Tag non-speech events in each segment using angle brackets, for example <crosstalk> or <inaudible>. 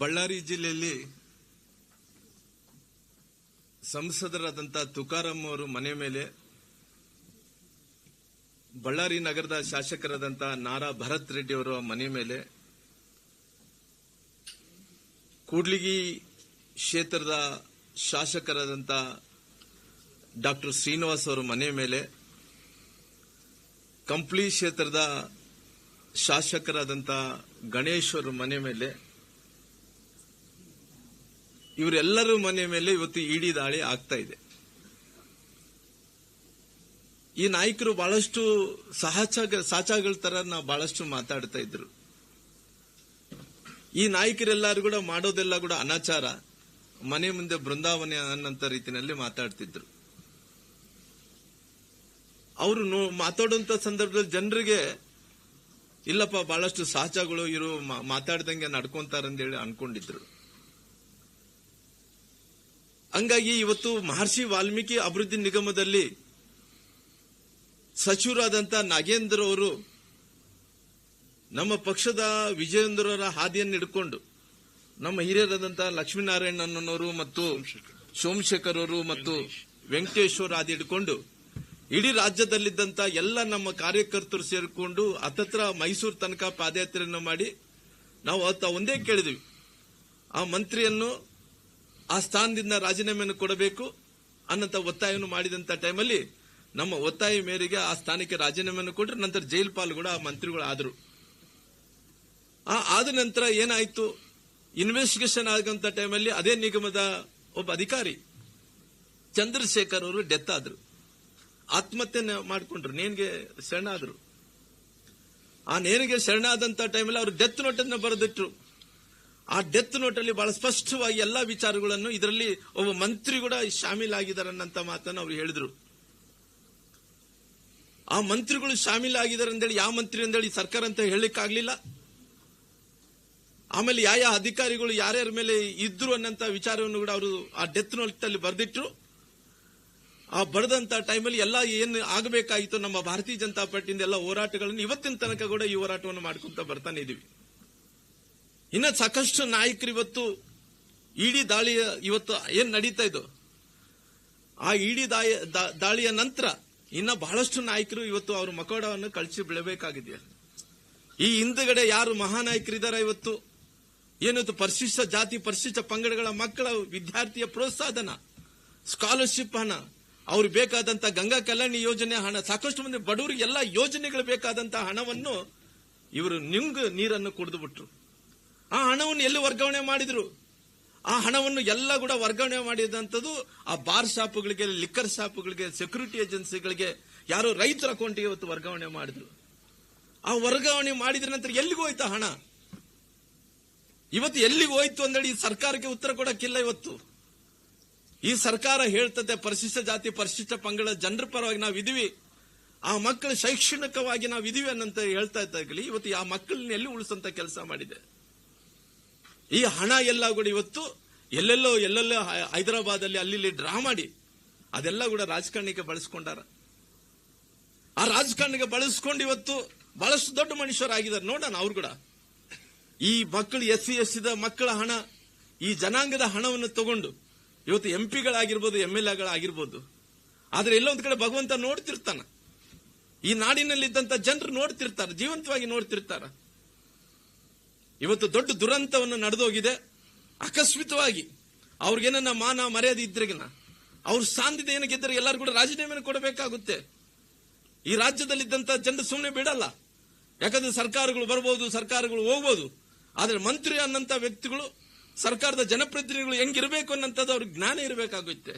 ಬಳ್ಳಾರಿ ಜಿಲ್ಲೆಯಲ್ಲಿ ಸಂಸದರಾದಂಥ ತುಕಾರಾಮ್ ಅವರು ಮನೆ ಮೇಲೆ ಬಳ್ಳಾರಿ ನಗರದ ಶಾಸಕರಾದಂಥ ನಾರಾ ಭರತ್ ರೆಡ್ಡಿ ಅವರ ಮನೆ ಮೇಲೆ ಕೂಡ್ಲಿಗಿ ಕ್ಷೇತ್ರದ ಶಾಸಕರಾದಂಥ ಡಾಕ್ಟರ್ ಶ್ರೀನಿವಾಸ್ ಅವರ ಮನೆ ಮೇಲೆ ಕಂಪ್ಲಿ ಕ್ಷೇತ್ರದ ಶಾಸಕರಾದಂಥ ಗಣೇಶ್ ಅವರ ಮನೆ ಮೇಲೆ ಇವರೆಲ್ಲರ ಮನೆ ಮೇಲೆ ಇವತ್ತು ಇಡಿ ದಾಳಿ ಆಗ್ತಾ ಇದೆ. ಈ ನಾಯಕರು ಬಹಳಷ್ಟು ಸಹಚ ಸಾಚಾಗಳ ತರ ನಾವು ಬಹಳಷ್ಟು ಮಾತಾಡ್ತಾ ಇದ್ರು. ಈ ನಾಯಕರೆಲ್ಲರೂ ಕೂಡ ಮಾಡೋದೆಲ್ಲ ಕೂಡ ಅನಾಚಾರ. ಮನೆ ಮುಂದೆ ಬೃಂದಾವನೆ ಅನ್ನಂತ ರೀತಿಯಲ್ಲಿ ಮಾತಾಡ್ತಿದ್ರು. ಅವರು ಮಾತಾಡುವಂತ ಸಂದರ್ಭದಲ್ಲಿ ಜನರಿಗೆ, ಇಲ್ಲಪ್ಪ ಬಹಳಷ್ಟು ಸಹಚಗಳು ಇರು ಮಾತಾಡ್ದಂಗೆ ನಡ್ಕೊಂತಾರಂತೇಳಿ ಅನ್ಕೊಂಡಿದ್ರು. ಹಂಗಾಗಿ ಇವತ್ತು ಮಹರ್ಷಿ ವಾಲ್ಮೀಕಿ ಅಭಿವೃದ್ಧಿ ನಿಗಮದಲ್ಲಿ ಸಚಿವರಾದಂತ ನಾಗೇಂದ್ರ ಅವರು ನಮ್ಮ ಪಕ್ಷದ ವಿಜಯೇಂದ್ರರ ಹಾದಿಯನ್ನು ಹಿಡ್ಕೊಂಡು ನಮ್ಮ ಹಿರಿಯರಾದಂತಹ ಲಕ್ಷ್ಮೀನಾರಾಯಣನವರು ಮತ್ತು ಸೋಮಶೇಖರ್ ಅವರು ಮತ್ತು ವೆಂಕಟೇಶ್ವರ ಹಾದಿ ಹಿಡ್ಕೊಂಡು ಇಡೀ ರಾಜ್ಯದಲ್ಲಿದ್ದಂತ ಎಲ್ಲ ನಮ್ಮ ಕಾರ್ಯಕರ್ತರು ಸೇರಿಕೊಂಡು ಹತ್ತತ್ರ ಮೈಸೂರು ತನಕ ಪಾದಯಾತ್ರೆಯನ್ನು ಮಾಡಿ ನಾವು ಅವತ್ತ ಒಂದೇ ಕೇಳಿದ್ವಿ. ಆ ಮಂತ್ರಿಯನ್ನು ಆ ಸ್ಥಾನದಿಂದ ರಾಜೀನಾಮೆಯನ್ನು ಕೊಡಬೇಕು ಅನ್ನಂತ ಒತ್ತಾಯವನ್ನು ಮಾಡಿದಂತ ಟೈಮಲ್ಲಿ ನಮ್ಮ ಒತ್ತಾಯ ಮೇರೆಗೆ ಆ ಸ್ಥಾನಕ್ಕೆ ರಾಜೀನಾಮೆಯನ್ನು ಕೊಟ್ಟರು ನಂತರ ಜೈಲ್ ಪಾಲ್ ಕೂಡ ಆ ಮಂತ್ರಿಗಳು ಆದರು. ಆದ ನಂತರ ಏನಾಯ್ತು? ಇನ್ವೆಸ್ಟಿಗೇಷನ್ ಆಗಂತ ಟೈಮಲ್ಲಿ ಅದೇ ನಿಗಮದ ಒಬ್ಬ ಅಧಿಕಾರಿ ಚಂದ್ರಶೇಖರ್ ಅವರು ಡೆತ್ ಆದ್ರು. ಆತ್ಮಹತ್ಯೆ ಮಾಡಿಕೊಂಡ್ರು ನೇನ್ಗೆ ಶರಣಾದರು. ಆ ನೇನಿಗೆ ಶರಣಾದಂತ ಟೈಮಲ್ಲಿ ಅವರು ಡೆತ್ ನೋಟ್ ಅನ್ನು ಬರೆದಿಟ್ರು. ಆ ಡೆತ್ ನೋಟ್ ಅಲ್ಲಿ ಬಹಳ ಸ್ಪಷ್ಟವಾಗಿ ಎಲ್ಲಾ ವಿಚಾರಗಳನ್ನು ಇದರಲ್ಲಿ ಒಬ್ಬ ಮಂತ್ರಿ ಕೂಡ ಶಾಮೀಲ್ ಅನ್ನಂತ ಮಾತನ್ನು ಅವರು ಹೇಳಿದ್ರು. ಆ ಮಂತ್ರಿಗಳು ಶಾಮೀಲಾಗಿದ್ದಾರೆ ಅಂತೇಳಿ ಯಾವ ಮಂತ್ರಿ ಅಂದೇಳಿ ಸರ್ಕಾರ ಅಂತ ಹೇಳಲಿಕ್ಕಾಗ್ಲಿಲ್ಲ. ಆಮೇಲೆ ಯಾವ ಯಾವ ಅಧಿಕಾರಿಗಳು ಯಾರ್ಯಾರ ಮೇಲೆ ಇದ್ರು ಅನ್ನಂತ ವಿಚಾರವನ್ನು ಕೂಡ ಅವರು ಆ ಡೆತ್ ನೋಟ್ ಅಲ್ಲಿ ಬರೆದಿಟ್ರು. ಆ ಬರೆದಂತ ಟೈಮಲ್ಲಿ ಎಲ್ಲ ಏನು ಆಗಬೇಕಾಗಿತ್ತು ನಮ್ಮ ಭಾರತೀಯ ಜನತಾ ಪಾರ್ಟಿಯಿಂದ ಎಲ್ಲ ಹೋರಾಟಗಳನ್ನು ಇವತ್ತಿನ ತನಕ ಕೂಡ ಈ ಹೋರಾಟವನ್ನು ಮಾಡ್ಕೊಂತ ಬರ್ತಾನೆ ಇದೀವಿ. ಇನ್ನ ಸಾಕಷ್ಟು ನಾಯಕರು ಇವತ್ತು ಇಡಿ ದಾಳಿಯ ಇವತ್ತು ಏನ್ ನಡೀತಾ ಇದ್ದು ಆ ಇಡಿ ದಾಳಿಯ ನಂತರ ಇನ್ನ ಬಹಳಷ್ಟು ನಾಯಕರು ಇವತ್ತು ಅವ್ರ ಮಕೋಡವನ್ನು ಕಳಿಸಿ ಬೀಳಬೇಕಾಗಿದೆ ಈ ಹಿಂದಗಡೆ ಯಾರು ಮಹಾನಾಯಕರಿದ್ದಾರೆ ಇವತ್ತು? ಏನಿತ್ತು ಪರಿಶಿಷ್ಟ ಜಾತಿ, ಪರಿಶಿಷ್ಟ ಪಂಗಡಗಳ ಮಕ್ಕಳ ವಿದ್ಯಾರ್ಥಿಯ ಪ್ರೋತ್ಸಾಹನ ಸ್ಕಾಲರ್ಶಿಪ್ ಹಣ ಅವ್ರಿಗೆ ಬೇಕಾದಂತ ಗಂಗಾ ಕಲ್ಯಾಣಿ ಯೋಜನೆ ಹಣ, ಸಾಕಷ್ಟು ಮಂದಿ ಬಡವರಿಗೆ ಎಲ್ಲ ಯೋಜನೆಗಳು ಬೇಕಾದಂತಹ ಹಣವನ್ನು ಇವರು ನಿಂಗ್ ನೀರನ್ನು ಕುಡಿದು ಬಿಟ್ರು. ಆ ಹಣವನ್ನು ಎಲ್ಲಿ ವರ್ಗಾವಣೆ ಮಾಡಿದ್ರು? ಆ ಹಣವನ್ನು ಎಲ್ಲ ಕೂಡ ವರ್ಗಾವಣೆ ಮಾಡಿದಂಥದ್ದು ಆ ಬಾರ್ ಶಾಪ್ಗಳಿಗೆ, ಲಿಕ್ಕರ್ ಶಾಪ್ಗಳಿಗೆ, ಸೆಕ್ಯೂರಿಟಿ ಏಜೆನ್ಸಿಗಳಿಗೆ ಯಾರೋ ರೈತರ ಅಕೌಂಟ್ಗೆ ಇವತ್ತು ವರ್ಗಾವಣೆ ಮಾಡಿದ್ರು. ಆ ವರ್ಗಾವಣೆ ಮಾಡಿದ ನಂತರ ಎಲ್ಲಿಗೆ ಹೋಯ್ತು ಹಣ? ಇವತ್ತು ಎಲ್ಲಿಗೆ ಹೋಯ್ತು ಅಂದೇಳಿ ಸರ್ಕಾರಕ್ಕೆ ಉತ್ತರ ಕೊಡಕ್ಕಿಲ್ಲ ಇವತ್ತು. ಈ ಸರ್ಕಾರ ಹೇಳ್ತದೆ, ಪರಿಶಿಷ್ಟ ಜಾತಿ, ಪರಿಶಿಷ್ಟ ಪಂಗಡ, ಜನರ ಪರವಾಗಿ ನಾವು ಇದೀವಿ ಆ ಮಕ್ಕಳು ಶೈಕ್ಷಣಿಕವಾಗಿ ನಾವು ಇದೀವಿ ಅನ್ನಂತ ಹೇಳ್ತಾ ಇದ್ದಾಗಲಿ, ಇವತ್ತು ಆ ಮಕ್ಕಳನ್ನ ಎಲ್ಲಿ ಉಳಿಸಂತ ಕೆಲಸ ಮಾಡಿದೆ? ಈ ಹಣ ಎಲ್ಲ ಕೂಡ ಇವತ್ತು ಎಲ್ಲೆಲ್ಲೋ ಎಲ್ಲೆಲ್ಲೋ ಹೈದರಾಬಾದ್ ಅಲ್ಲಿ ಅಲ್ಲಿ ಡ್ರಾ ಮಾಡಿ, ಅದೆಲ್ಲ ಕೂಡ ರಾಜಕಾರಣಿಗೆ ಬಳಸ್ಕೊಂಡಾರ. ಆ ರಾಜಕಾರಣಿಗೆ ಬಳಸ್ಕೊಂಡು ಇವತ್ತು ಬಹಳಷ್ಟು ದೊಡ್ಡ ಮನುಷ್ಯರಾಗಿದ್ದಾರೆ ನೋಡೋಣ ಅವ್ರು ಕೂಡ. ಈ ಮಕ್ಕಳು ಎಸ್ ಸಿ ಎಸ್ ಮಕ್ಕಳ ಹಣ, ಈ ಜನಾಂಗದ ಹಣವನ್ನು ತಗೊಂಡು ಇವತ್ತು ಎಂ ಪಿಗಳಾಗಿರ್ಬೋದು ಎಂ ಎಲ್ ಎಗಳಾಗಿರ್ಬೋದು ಆದ್ರೆ ಎಲ್ಲೋ ಒಂದ್ ಕಡೆ ಭಗವಂತ ನೋಡ್ತಿರ್ತಾನ. ಈ ನಾಡಿನಲ್ಲಿದ್ದಂತ ಜನರು ನೋಡ್ತಿರ್ತಾರೆ, ಜೀವಂತವಾಗಿ ನೋಡ್ತಿರ್ತಾರ. ಇವತ್ತು ದೊಡ್ಡ ದುರಂತವನ್ನು ನಡೆದೋಗಿದೆ. ಆಕಸ್ಮಿತವಾಗಿ ಅವ್ರಿಗೇನ ಮಾನ ಮರ್ಯಾದೆ ಇದ್ರಿಗಿನ, ಅವ್ರ ಸಾಂದಿದೆ ಏನಕ್ಕಿದ್ದರೆ ಎಲ್ಲರೂ ಕೂಡ ರಾಜೀನಾಮೆಯನ್ನು ಕೊಡಬೇಕಾಗುತ್ತೆ. ಈ ರಾಜ್ಯದಲ್ಲಿದ್ದಂತ ಜನರು ಸುಮ್ಮನೆ ಬಿಡಲ್ಲ. ಯಾಕಂದ್ರೆ ಸರ್ಕಾರಗಳು ಬರ್ಬೋದು, ಸರ್ಕಾರಗಳು ಹೋಗ್ಬೋದು. ಆದರೆ ಮಂತ್ರಿ ಅನ್ನಂತ ವ್ಯಕ್ತಿಗಳು, ಸರ್ಕಾರದ ಜನಪ್ರತಿನಿಧಿಗಳು ಹೆಂಗಿರಬೇಕು ಅನ್ನೋಂಥದ್ದು ಅವ್ರಿಗೆ ಜ್ಞಾನ ಇರಬೇಕಾಗುತ್ತೆ.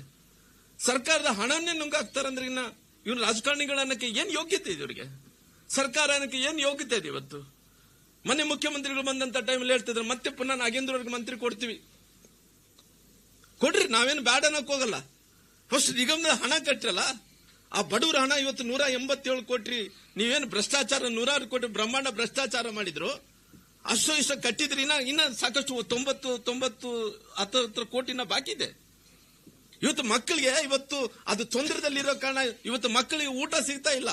ಸರ್ಕಾರದ ಹಣವನ್ನೇ ನುಂಗಾಕ್ತಾರಂದ್ರೆ ಇನ್ನ ಇವ್ರು ರಾಜಕಾರಣಿಗಳನ್ನಕ್ಕೆ ಏನ್ ಯೋಗ್ಯತೆ ಇದೆ ಇವರಿಗೆ? ಸರ್ಕಾರ ಅನ್ನಕ್ಕೆ ಏನು ಯೋಗ್ಯತೆ ಇದೆ ಇವತ್ತು? ಮೊನ್ನೆ ಮುಖ್ಯಮಂತ್ರಿಗಳು ಬಂದಂತ ಟೈಮಲ್ಲಿ ಹೇಳ್ತಿದ್ರು, ಮತ್ತೆ ಪುನಃ ನಾಗೇಂದ್ರ ಅವ್ರಿಗೆ ಮಂತ್ರಿ ಕೊಡ್ತೀವಿ. ಕೊಡ್ರಿ, ನಾವೇನು ಬ್ಯಾಡ ಹೋಗಲ್ಲ. ಫಸ್ಟ್ ನಿಗಮದ ಹಣ ಕಟ್ಟಿರಲ್ಲ ಆ ಬಡವರ ಹಣ ಇವತ್ತು ನೂರ ಎಂಬತ್ತೇಳು ಕೋಟಿ ನೀವೇನು ಭ್ರಷ್ಟಾಚಾರ, ನೂರಾರು ಕೋಟಿ ಬ್ರಹ್ಮಾಂಡ ಭ್ರಷ್ಟಾಚಾರ ಮಾಡಿದ್ರು ಅಷ್ಟು ಇಷ್ಟ ಕಟ್ಟಿದ್ರಿ, ಇನ್ನ ಇನ್ನ ಸಾಕಷ್ಟು ತೊಂಬತ್ತು ತೊಂಬತ್ತು ಹತ್ತತ್ರ ಕೋಟಿನ ಬಾಕಿ ಇದೆ. ಇವತ್ತು ಮಕ್ಕಳಿಗೆ ಇವತ್ತು ಅದು ತೊಂದರೆದಲ್ಲಿರೋ ಕಾರಣ ಇವತ್ತು ಮಕ್ಕಳಿಗೆ ಊಟ ಸಿಗ್ತಾ ಇಲ್ಲ.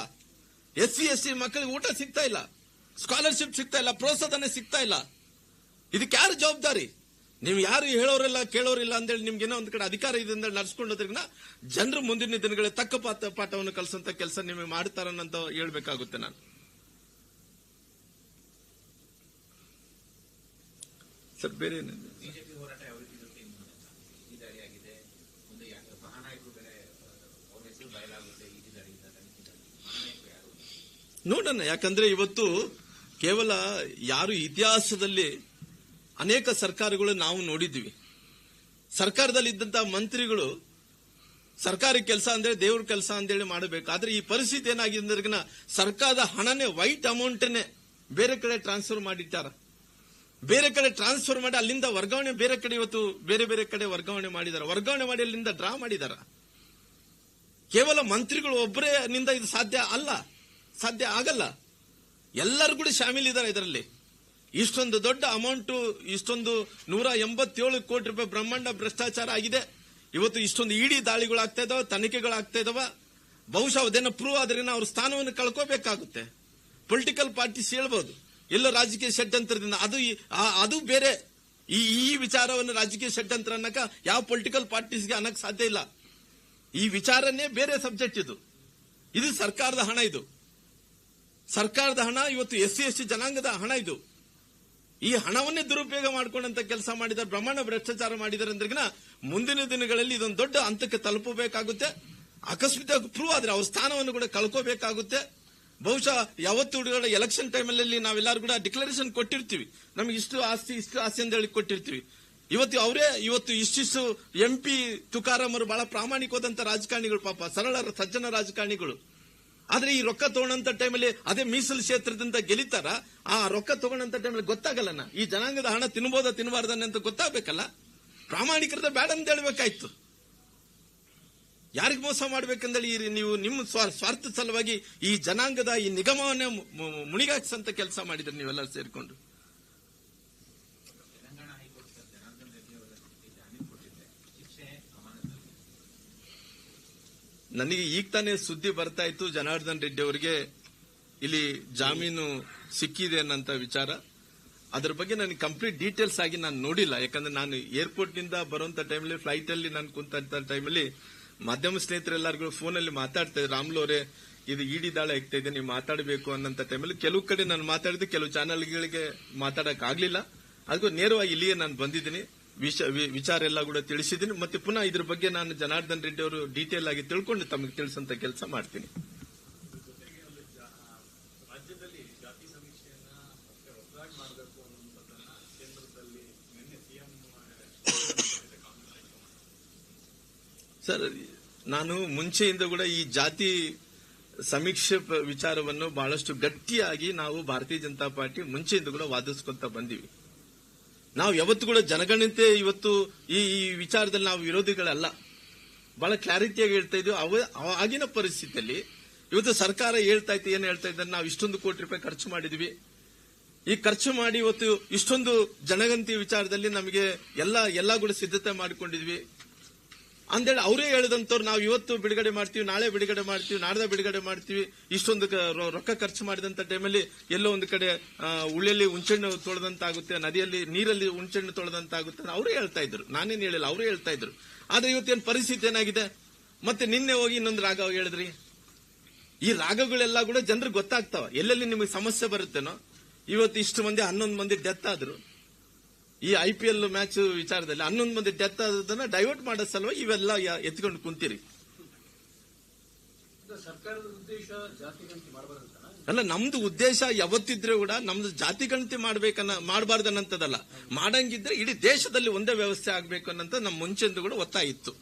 ಎಸ್ ಸಿ ಎಸ್ ಸಿ ಮಕ್ಕಳಿಗೆ ಊಟ ಸಿಗ್ತಾ ಇಲ್ಲ. ಸ್ಕಾಲರ್ಶಿಪ್ ಸಿಗ್ತಾ ಇಲ್ಲ ಪ್ರೋತ್ಸಾಹನೆ ಸಿಗ್ತಾ ಇಲ್ಲ. ಇದಕ್ಕೆ ಯಾರು ಜವಾಬ್ದಾರಿ? ನೀವು ಯಾರು ಹೇಳೋರಿಲ್ಲ ಕೇಳೋರಿಲ್ಲ ಅಂತೇಳಿ ನಿಮ್ಗೆ ಏನೋ ಒಂದ್ ಕಡೆ ಅಧಿಕಾರ ಇದೆ ಅಂತ ನಡ್ಸ್ಕೊಂಡೋದ್ರಿಂದ ಜನರು ಮುಂದಿನ ದಿನಗಳಲ್ಲಿ ತಕ್ಕ ಪಾಠ ಪಾಠವನ್ನು ಕಲಿಸಂತ ಕೆಲಸ ನಿಮಗೆ ಮಾಡ್ತಾರನ್ನಂತ ಹೇಳ್ಬೇಕಾಗುತ್ತೆ ನಾನು. ಸರ್ ಬೇರೆ ನೋಡೋಣ ಯಾಕಂದ್ರೆ ಇವತ್ತು ಕೇವಲ ಯಾರು ಇತಿಹಾಸದಲ್ಲಿ ಅನೇಕ ಸರ್ಕಾರಗಳು ನಾವು ನೋಡಿದ್ವಿ ಸರ್ಕಾರದಲ್ಲಿ ಇದ್ದಂತಹ ಮಂತ್ರಿಗಳು ಸರ್ಕಾರಿ ಕೆಲಸ ಅಂದ್ರೆ ದೇವ್ರ ಕೆಲಸ ಅಂತೇಳಿ ಮಾಡಬೇಕು. ಆದ್ರೆ ಈ ಪರಿಸ್ಥಿತಿ ಏನಾಗಿದೆ ಅಂದ್ರೆ ಸರ್ಕಾರದ ಹಣನೇ, ವೈಟ್ ಅಮೌಂಟ್ನೇ ಬೇರೆ ಕಡೆ ಟ್ರಾನ್ಸ್ಫರ್ ಮಾಡಿಟ್ಟಾರ. ಬೇರೆ ಕಡೆ ಟ್ರಾನ್ಸ್ಫರ್ ಮಾಡಿ ಅಲ್ಲಿಂದ ವರ್ಗಾವಣೆ ಬೇರೆ ಕಡೆ ಇವತ್ತು ಬೇರೆ ಬೇರೆ ಕಡೆ ವರ್ಗಾವಣೆ ಮಾಡಿದ್ದಾರೆ ವರ್ಗಾವಣೆ ಮಾಡಿ ಅಲ್ಲಿಂದ ಡ್ರಾ ಮಾಡಿದಾರ. ಕೇವಲ ಮಂತ್ರಿಗಳು ಒಬ್ಬರೇ ನಿಂದ ಇದು ಸಾಧ್ಯ ಅಲ್ಲ. ಸಾಧ್ಯ ಆಗಲ್ಲ. ಎಲ್ಲರೂ ಕೂಡ ಶಾಮೀಲ್ ಇದ್ದಾರೆ ಇದರಲ್ಲಿ. ಇಷ್ಟೊಂದು ದೊಡ್ಡ ಅಮೌಂಟ್, ಇಷ್ಟೊಂದು ನೂರ ಎಂಬತ್ತೇಳು ಕೋಟಿ ರೂಪಾಯಿ ಬ್ರಹ್ಮಾಂಡ ಭ್ರಷ್ಟಾಚಾರ ಆಗಿದೆ. ಇವತ್ತು ಇಷ್ಟೊಂದು ಇಡಿ ದಾಳಿಗಳಾಗ್ತಾ ಇದಾವ, ತನಿಖೆಗಳಾಗ್ತಾ ಇದಾವ. ಬಹುಶಃ ಅದೇನೋ ಪ್ರೂವ್ ಆದ್ರೆ ಅವ್ರ ಸ್ಥಾನವನ್ನು ಕಳ್ಕೋಬೇಕಾಗುತ್ತೆ. ಪೊಲಿಟಿಕಲ್ ಪಾರ್ಟೀಸ್ ಹೇಳ್ಬೋದು. ಎಲ್ಲ ರಾಜಕೀಯ ಷಡ್ಯಂತ್ರದಿಂದ ಅದು ಅದು ಬೇರೆ. ಈ ಈ ವಿಚಾರವನ್ನು ರಾಜಕೀಯ ಷಡ್ಯಂತ್ರ ಅನ್ನಕ ಯಾವ ಪೊಲಿಟಿಕಲ್ ಪಾರ್ಟೀಸ್ಗೆ ಅನ್ನಕ್ಕೆ ಸಾಧ್ಯ ಇಲ್ಲ. ಈ ವಿಚಾರನೇ ಬೇರೆ ಸಬ್ಜೆಕ್ಟ್ ಇದು. ಇದು ಸರ್ಕಾರದ ಹಣ ಇದು. ಸರ್ಕಾರದ ಹಣ, ಇವತ್ತು ಎಸ್ ಸಿ ಎಸ್ ಟಿ ಜನಾಂಗದ ಹಣ ಇದು. ಈ ಹಣವನ್ನೇ ದುರುಪಯೋಗ ಮಾಡಿಕೊಂಡಂತ ಕೆಲಸ ಮಾಡಿದ ಬ್ರಹ್ಮಾಂಡ ಭ್ರಷ್ಟಾಚಾರ ಮಾಡಿದ್ದಾರೆ ಅಂದ್ರಿಗಿನ ಮುಂದಿನ ದಿನಗಳಲ್ಲಿ ಇದೊಂದು ದೊಡ್ಡ ಹಂತಕ್ಕೆ ತಲುಪಬೇಕಾಗುತ್ತೆ. ಆಕಸ್ಮಿಕ ಪ್ರೂವ್ ಆದ್ರೆ ಅವ್ರ ಸ್ಥಾನವನ್ನು ಕೂಡ ಕಳ್ಕೋಬೇಕಾಗುತ್ತೆ. ಬಹುಶಃ ಯಾವತ್ತು ಹುಡುಗರ ಎಲೆಕ್ಷನ್ ಟೈಮಲ್ಲಿ ನಾವೆಲ್ಲರೂ ಕೂಡ ಡಿಕ್ಲರೇಷನ್ ಕೊಟ್ಟಿರ್ತೀವಿ. ನಮ್ಗೆ ಇಷ್ಟು ಆಸ್ತಿ ಇಷ್ಟು ಆಸ್ತಿ ಅಂತ ಹೇಳಿ ಕೊಟ್ಟಿರ್ತೀವಿ. ಇವತ್ತು ಅವರೇ, ಇವತ್ತು ಇಷ್ಟಿಷ್ಟು ಎಂ ಪಿ ತುಕಾರಾಮ್ ಅವರು ಬಹಳ ಪ್ರಾಮಾಣಿಕವಾದಂತಹ ರಾಜಕಾರಣಿಗಳು ಪಾಪ, ಸರಳ ಸಜ್ಜನ ರಾಜಕಾರಣಿಗಳು. ಆದ್ರೆ ಈ ರೊಕ್ಕ ತಗೊಂಡಂತ ಟೈಮಲ್ಲಿ ಅದೇ ಮೀಸಲು ಕ್ಷೇತ್ರದಿಂದ ಗೆಲಿತಾರ, ಆ ರೊಕ್ಕ ತಗೊಂಡಂತ ಟೈಮಲ್ಲಿ ಗೊತ್ತಾಗಲ್ಲನ ಈ ಜನಾಂಗದ ಹಣ ತಿನ್ಬೋದ ತಿನ್ಬಾರ್ದನ್ನ ಅಂತ ಗೊತ್ತಾಗಬೇಕಲ್ಲ? ಪ್ರಾಮಾಣಿಕರದ ಬೇಡ ಅಂತ ಹೇಳ್ಬೇಕಾಯ್ತು. ಯಾರಿಗೆ ಮೋಸ ಮಾಡ್ಬೇಕಂದೇಳಿ ನೀವು ನಿಮ್ಮ ಸ್ವಾರ್- ಸ್ವಾರ್ಥ ಸಲುವಾಗಿ ಈ ಜನಾಂಗದ ಈ ನಿಗಮವನ್ನೇ ಮುಣಿಗಾಕ್ಸಂತ ಕೆಲಸ ಮಾಡಿದ್ರಿ ನೀವೆಲ್ಲರೂ ಸೇರ್ಕೊಂಡು Telangana high court sir Janardhan Reddy ಅವರ ಜಾಮೀನು ಕೊಟ್ಟಿದೆ ಶಿಕ್ಷೆ ಅಮಾನತಲ್ಲಿ ನನಗೆ ಈಗ ತಾನೇ ಸುದ್ದಿ ಬರ್ತಾ ಇತ್ತು ಜನಾರ್ದನ್ ರೆಡ್ಡಿ ಅವರಿಗೆ, ಇಲ್ಲಿ ಜಾಮೀನು ಸಿಕ್ಕಿದೆ ಅನ್ನಂತ ವಿಚಾರ. ಅದ್ರ ಬಗ್ಗೆ ನನಗೆ ಕಂಪ್ಲೀಟ್ ಡೀಟೇಲ್ಸ್ ಆಗಿ ನಾನು ನೋಡಿಲ್ಲ. ಯಾಕಂದ್ರೆ ನಾನು ಏರ್ಪೋರ್ಟ್ನಿಂದ ಬರುವಂತ ಟೈಮಲ್ಲಿ ಫ್ಲೈಟ್ ಅಲ್ಲಿ ನಾನು ಕುಂತ ಟೈಮಲ್ಲಿ ಮಾಧ್ಯಮ ಸ್ನೇಹಿತರೆಲ್ಲರಿಗೂ ಫೋನ್ ಅಲ್ಲಿ ಮಾತಾಡ್ತಾ ಇದ್ರು ರಾಮ್ಲೋರೆ ಇದು ಇಡಿ ದಾಳ ಆಗ್ತಾ ಇದೆ, ನೀವು ಮಾತಾಡಬೇಕು ಅನ್ನಂತ ಟೈಮಲ್ಲಿ ಕೆಲವು ಕಡೆ ನಾನು ಮಾತಾಡಿದ್ದು, ಕೆಲವು ಚಾನಲ್ಗಳಿಗೆ ಮಾತಾಡಕ್ ಆಗ್ಲಿಲ್ಲ ಅದಕ್ಕೂ ನೇರವಾಗಿ ಇಲ್ಲಿಯೇ ನಾನು ಬಂದಿದ್ದೀನಿ. ವಿಷ- ವಿಚಾರ ಎಲ್ಲ ಕೂಡ ತಿಳಿಸಿದ್ದೀನಿ. ಮತ್ತೆ ಪುನಃ ಇದ್ರ ಬಗ್ಗೆ ನಾನು ಜನಾರ್ದನ್ ರೆಡ್ಡಿ ಅವರು ಡೀಟೇಲ್ ಆಗಿ ತಿಳ್ಕೊಂಡು ತಮಗೆ ತಿಳಿಸಂತ ಕೆಲಸ ಮಾಡ್ತೀನಿ. <laughs> ಸರ್ ನಾನು ಮುಂಚೆಯಿಂದ ಕೂಡ ಈ ಜಾತಿ ಸಮೀಕ್ಷೆ ವಿಚಾರವನ್ನು ಬಹಳಷ್ಟು ಗಟ್ಟಿಯಾಗಿ ನಾವು ಭಾರತೀಯ ಜನತಾ ಪಾರ್ಟಿ ಮುಂಚೆಯಿಂದ ಕೂಡ ವಾದಿಸ್ಕೊಂತ ಬಂದಿವಿ. ನಾವು ಯಾವತ್ತು ಕೂಡ ಜನಗಣತೆ ಇವತ್ತು ಈ ಈ ವಿಚಾರದಲ್ಲಿ ನಾವು ವಿರೋಧಿಗಳಲ್ಲ. ಬಹಳ ಕ್ಲಾರಿಟಿಯಾಗಿ ಹೇಳ್ತಾ ಅವ- ಆಗಿನ ಪರಿಸ್ಥಿತಿಯಲ್ಲಿ ಇವತ್ತು ಸರ್ಕಾರ ಹೇಳ್ತಾ ಇತ್ತು, ಏನು ಹೇಳ್ತಾ ಇದ್ದಾರೆ ನಾವು ಇಷ್ಟೊಂದು ಕೋಟಿ ರೂಪಾಯಿ ಖರ್ಚು ಮಾಡಿದ್ವಿ. ಈ ಖರ್ಚು ಮಾಡಿ ಇವತ್ತು ಇಷ್ಟೊಂದು ಜನಗಂತಿ ವಿಚಾರದಲ್ಲಿ ನಮಗೆ ಎಲ್ಲ ಎಲ್ಲ ಕೂಡ ಸಿದ್ಧತೆ ಮಾಡಿಕೊಂಡಿದ್ವಿ. ಅಂದೇಳಿ ಅವರೇ ಹೇಳಿದಂತವ್ರು ನಾವು ಇವತ್ತು ಬಿಡುಗಡೆ ಮಾಡ್ತೀವಿ, ನಾಳೆ ಬಿಡುಗಡೆ ಮಾಡ್ತೀವಿ, ನಾಡ್ದ ಬಿಡುಗಡೆ ಮಾಡ್ತೀವಿ. ಇಷ್ಟೊಂದು ರೊಕ್ಕ ಖರ್ಚು ಮಾಡಿದಂತ ಟೈಮಲ್ಲಿ ಎಲ್ಲೋ ಒಂದು ಕಡೆ ಉಳಿಯಲ್ಲಿ ಹುಂಚೆಣ್ಣು ತೊಳೆದಂತಾಗುತ್ತೆ, ನದಿಯಲ್ಲಿ ನೀರಲ್ಲಿ ಹುಂಚೆಣ್ಣು ತೊಳೆದಂತಾಗುತ್ತೆ ಅವರೇ ಹೇಳ್ತಾ ಇದ್ರು. ನಾನೇನು ಹೇಳಿಲ್ಲ, ಅವರೇ ಹೇಳ್ತಾ ಇದ್ರು. ಆದ್ರೆ ಇವತ್ತೇನು ಪರಿಸ್ಥಿತಿ ಏನಾಗಿದೆ? ಮತ್ತೆ ನಿನ್ನೆ ಹೋಗಿ ಇನ್ನೊಂದು ರಾಗ ಹೇಳಿದ್ರಿ. ಈ ರಾಗಗಳೆಲ್ಲ ಕೂಡ ಜನರಿಗೆ ಗೊತ್ತಾಗ್ತಾವ. ಎಲ್ಲೆಲ್ಲಿ ನಿಮಗೆ ಸಮಸ್ಯೆ ಬರುತ್ತೇನೋ? ಇವತ್ತು ಇಷ್ಟು ಮಂದಿ, ಹನ್ನೊಂದು ಮಂದಿ ಡೆತ್ ಆದ್ರು. ಈ ಐ ಪಿ ಎಲ್ ಮ್ಯಾಚ್ ವಿಚಾರದಲ್ಲಿ ಹನ್ನೊಂದು ಮಂದಿ ಡೆತ್ ಆದದನ್ನ ಡೈವರ್ಟ್ ಮಾಡೋ ಸಲುವಾಗಿ ಇವೆಲ್ಲ ಯ- ಎತ್ಕೊಂಡು ಕುಂತೀರಿ. ಸರ್ಕಾರದ ಉದ್ದೇಶ ಜಾತಿ ಗಣತಿ ಮಾಡಬಾರಂತ ಅಲ್ಲ ನಮ್ದು ಉದ್ದೇಶ ಯಾವತ್ತಿದ್ರೆ ಕೂಡ ನಮ್ದು ಜಾತಿ ಗಣತಿ ಮಾಡ್ಬೇಕನ್ನ ಮಾಡಬಾರ್ದನ್ನಂತದಲ್ಲ ಮಾಡಂಗಿದ್ರೆ ಇಡೀ ದೇಶದಲ್ಲಿ ಒಂದೇ ವ್ಯವಸ್ಥೆ ಆಗ್ಬೇಕು ಅನ್ನಂತ ನಮ್ಮ ಮುಂಚೆಂದು ಕೂಡ ಒತ್ತಾಯಿತ್ತು